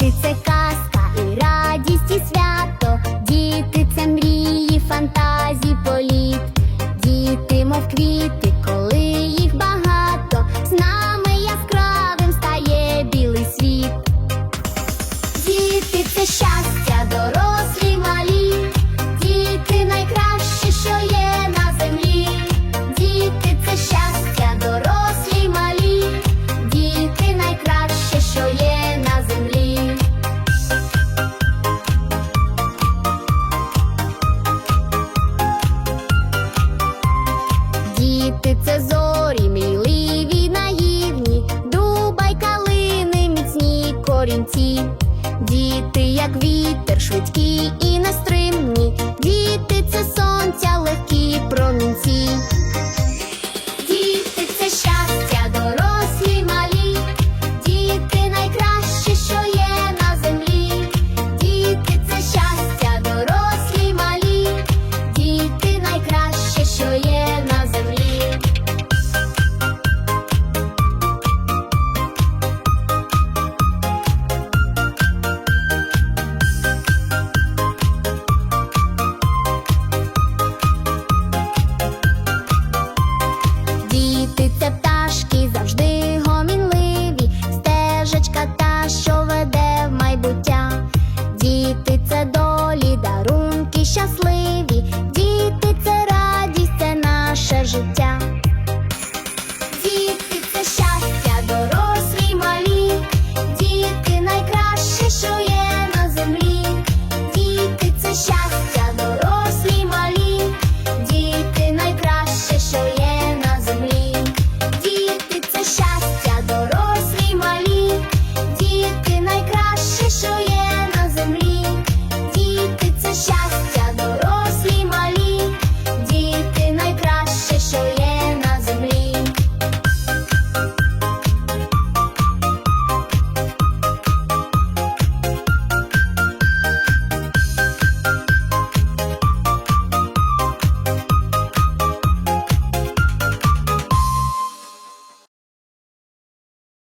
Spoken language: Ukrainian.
Діти це казка і радість, і свято, діти це мрії, фантазії, політ, діти, мов квіти. сторінці, діти, як вітер, швидкі і нестримні.